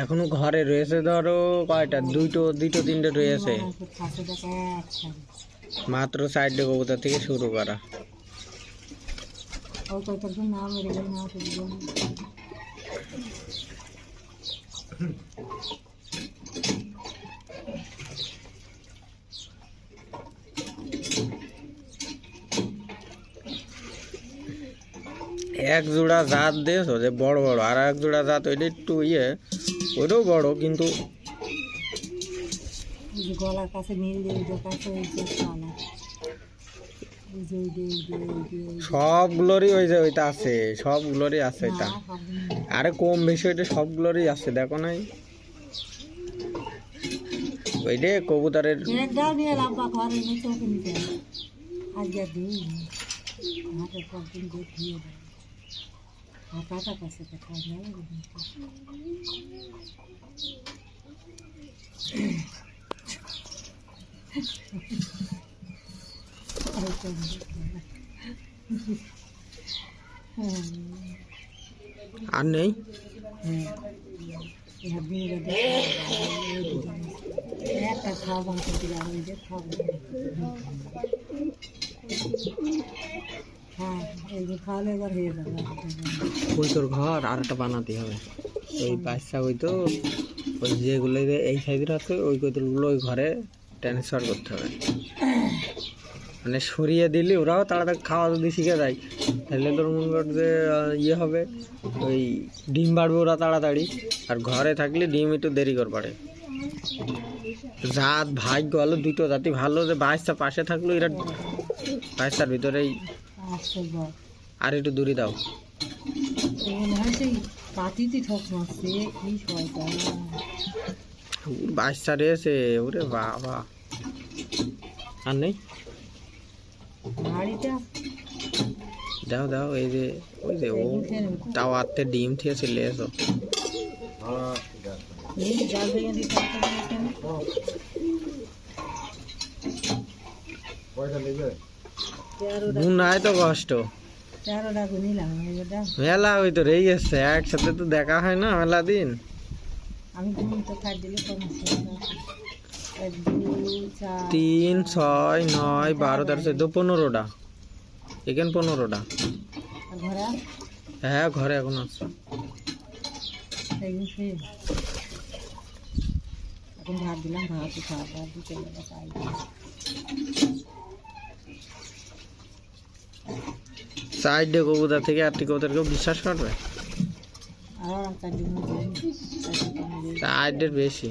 এখনও ঘরে রয়েছে ধরো কয়টা? দুইটো দুটো, তিনটে রয়েছে। মাত্র সাইডে কবুতর থেকে শুরু করা। এক জোড়া জাত দিয়েছ যে বড় বড় আর এক জোড়া জাত ওইটা একটু ইয়ে ওইটাও বড় কিন্তু গলার কাছে সবগুলোরই ওই যে ওইটা আছে সবগুলোরই আছে এটা। আরে কম বেশি ওইটা সবগুলোরই আছে দেখো নাই। ওই রে কবুতরের একটাও নিয়ে লাম্বা ঘরে নিয়ে চোখে নিতে হবে। আজকে আর দিই হাতে কদিন দেখিয়ে দেয় হাতাটা কাছে তো খাওয়া যাবে আর নেই একটা খাওয়া বাঁচতে দিলাম ওই যে খাওয়া তোর ঘর আর একটা বানাতে হবে। ওই ওই যেগুলো এই ওই ঘরে ট্রান্সফার করতে হবে। মানে সরিয়ে দিলে ওরাও তাড়াতাড়ি খাওয়া যদি শিখে যায়। তাহলে তোর মনে কর যে ইয়ে হবে, ওই ডিম বাড়বে ওরা তাড়াতাড়ি। আর ঘরে থাকলে ডিম একটু দেরি করে পারে জাত, ভাগ্য ভালো দুটো জাতি ভালো যে বাচ্চা পাশে থাকল এরা বাচ্চার বল আর একটু দূরে দাও। হয় বাচ্চা রয়েছে ওরে বাবা। আর নেই? দাও দাও এই যে ওই যে ও টাওয়ারতে ডিম থেকে চলে এসো। এই জাল গুনায় তো কষ্ট। মেলা ওই তো রয়ে গেছে একসাথে তো দেখা হয় না মেলা দিন। তিন ছয় নয় বারো তেরো চোদ্দ পনেরোটা। এখানে পনেরোটা। হ্যাঁ ঘরে এখন আছে। এখন ভাত দিলাম ভাত ভাত গেলে খাই সাইডে কবুতর থেকে আটটি কবুতর কেউ বিশ্বাস করবে আর মরিলে সাইডের বেশি